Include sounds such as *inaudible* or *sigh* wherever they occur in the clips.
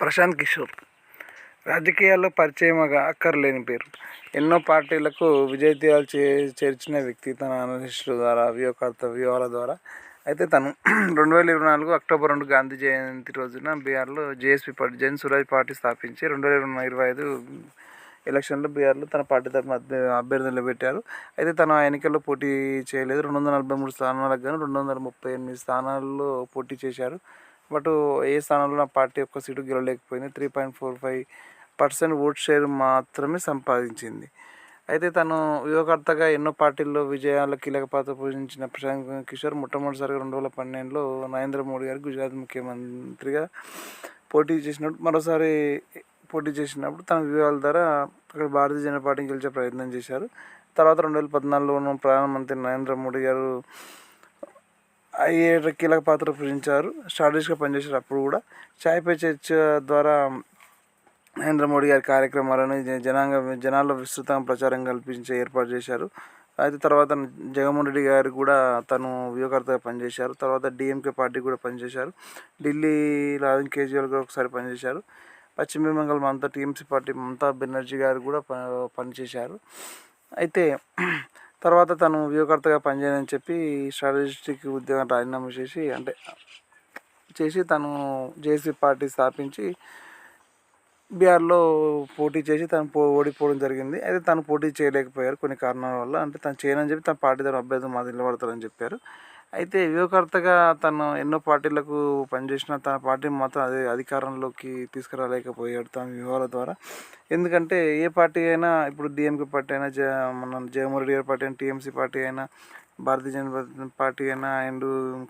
ప్రశాంత్ కిషోర్. రాజకీయాల్లో పరిచయం అక్కర్లేని పేరు. ఎన్నో పార్టీలకు విజయతీయాలు చే చేర్చిన వ్యక్తి తన అనలిస్టుల ద్వారా వ్యూహకర్త వ్యూహాల ద్వారా. అయితే తను *clears throat* రెండు వేల ఇరవై నాలుగు అక్టోబర్ రెండు గాంధీ జయంతి రోజున బీహార్లో JSP party Jan Suraaj party స్థాపించి రెండు వేల ఇరవై ఐదు ఎలక్షన్లో బీఆర్లో తన పార్టీ తరఫున అభ్యర్థులు పెట్టారు. అయితే తను ఆ ఎన్నికల్లో పోటీ చేయలేదు. రెండు వందల నలభై మూడు స్థానాలకు గాను రెండు వందల ముప్పై ఎనిమిది స్థానాల్లో పోటీ చేశారు. బట్ ఏ స్థానంలో నా పార్టీ ఒక్క seat గెలవలేకపోయింది. Three point four five percent vote share మాత్రమే సంపాదించింది. అయితే తను యువకర్తగా ఎన్నో పార్టీల్లో విజయాల కీలక పాత్ర పోషించిన ప్రశాంత్ కిషోర్ మొట్టమొదటిసారిగా రెండు వేల పన్నెండులో నరేంద్ర మోడీ గారు గుజరాత్ ముఖ్యమంత్రిగా పోటీ చేసినప్పుడు మరోసారి పోటీ చేసినప్పుడు తన వ్యూహాల ద్వారా అక్కడ భారతీయ జనతా పార్టీని గెలిచే ప్రయత్నం చేశారు. తర్వాత రెండు వేల పద్నాలుగులో ప్రధానమంత్రి నరేంద్ర మోడీ గారు ఏ కీలక పాత్ర పోషించారు. స్ట్రాటజిస్ట్గా పనిచేశారు అప్పుడు కూడా. చాయ్ పే చర్చ్ ద్వారా నరేంద్ర మోడీ గారి కార్యక్రమాలను జనాంగ జనాల్లో విస్తృతంగా ప్రచారం కల్పించే ఏర్పాటు చేశారు. అయితే తర్వాత జగన్మోహన్ రెడ్డి గారు కూడా తను వ్యూహకర్తగా పనిచేశారు. తర్వాత డిఎంకే పార్టీ కూడా పనిచేశారు. ఢిల్లీలో అరవింద్ కేజ్రీవాల్ కూడా ఒకసారి పనిచేశారు. పశ్చిమ బెంగాల్ మమతా టీఎంసీ పార్టీ మమతా బెనర్జీ గారు కూడా పనిచేశారు. అయితే తర్వాత తను వ్యూకర్తగా పనిచేయని చెప్పి స్ట్రాటజిస్టిక్ ఉద్యోగం రాజీనామా చేసి అంటే చేసి తను జేసీ పార్టీ స్థాపించి బీఆర్లో పోటీ చేసి తను పో ఓడిపోవడం జరిగింది. అయితే తను పోటీ చేయలేకపోయారు. కొన్ని కారణాల వల్ల అంటే తను చేయనని చెప్పి తన పార్టీ తన అభ్యర్థులు మాది నిలబడతారని చెప్పారు. అయితే వ్యూహకర్తగా తను ఎన్నో పార్టీలకు పనిచేసిన తన పార్టీని మాత్రం అదే అధికారంలోకి తీసుకురాలేకపోయాడు తన వ్యూహాల ద్వారా. ఎందుకంటే ఏ పార్టీ అయినా ఇప్పుడు డిఎంకే పార్టీ అయినా జ మన జగన్మోహన్ రెడ్డి గారి పార్టీ అయినా టీఎంసీ పార్టీ అయినా భారతీయ జనతా పార్టీ అయినా and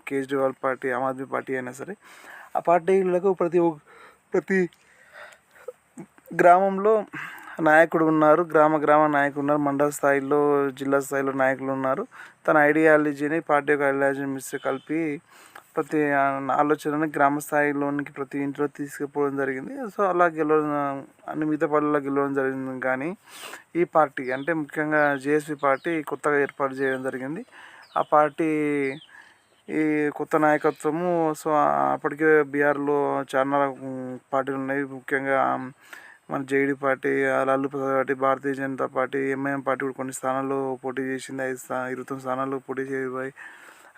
Kejriwal party Aam Aadmi party అయినా సరే ఆ పార్టీలకు ప్రతి ప్రతి గ్రామంలో నాయకుడు ఉన్నారు గ్రామ గ్రామ నాయకులు ఉన్నారు మండల స్థాయిలో జిల్లా స్థాయిలో నాయకులు ఉన్నారు. తన ఐడియాలజీని పార్టీ యొక్క ఐడియాలజీని మిస్ కలిపి ప్రతి ఆలోచనని గ్రామ స్థాయిలోనికి ప్రతి ఇంట్లో తీసుకుపోవడం జరిగింది. సో అలా గెలవడం అన్ని మిగతా పనుల్లో గెలవడం జరిగింది. కానీ ఈ పార్టీ అంటే ముఖ్యంగా జేఎస్పీ పార్టీ కొత్తగా ఏర్పాటు చేయడం జరిగింది. ఆ పార్టీ ఈ కొత్త నాయకత్వము సో అప్పటికే బీహార్లో చాలా పార్టీలు ఉన్నాయి. ముఖ్యంగా మన JD party Lalu Prasad party Bharatiya Janata party MIM party కూడా కొన్ని స్థానాల్లో పోటీ చేసింది. ఐదు స్థా ఇరవై తొమ్మిది స్థానాల్లో పోటీ చేయి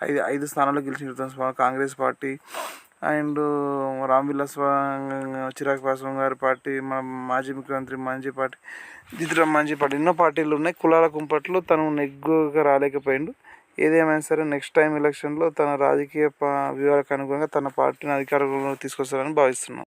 ఐదు ఐదు స్థానాల్లో గెలిచిన ఇరవై తొమ్మిది Congress party and Ram Vilas Chirag Paswan గారి పార్టీ మన మాజీ ముఖ్యమంత్రి మాంజీ పార్టీ జితిరామ్ మాంజీ పార్టీ ఎన్నో పార్టీలు ఉన్నాయి. కులాల కుంపట్లో తను నెగ్గుగా రాలేకపోయిండు. ఏదేమైనా సరే నెక్స్ట్ టైం ఎలక్షన్లో తన రాజకీయ వ్యూహాలకు అనుగుణంగా తన పార్టీని అధికారంలో తీసుకొస్తారని భావిస్తున్నాను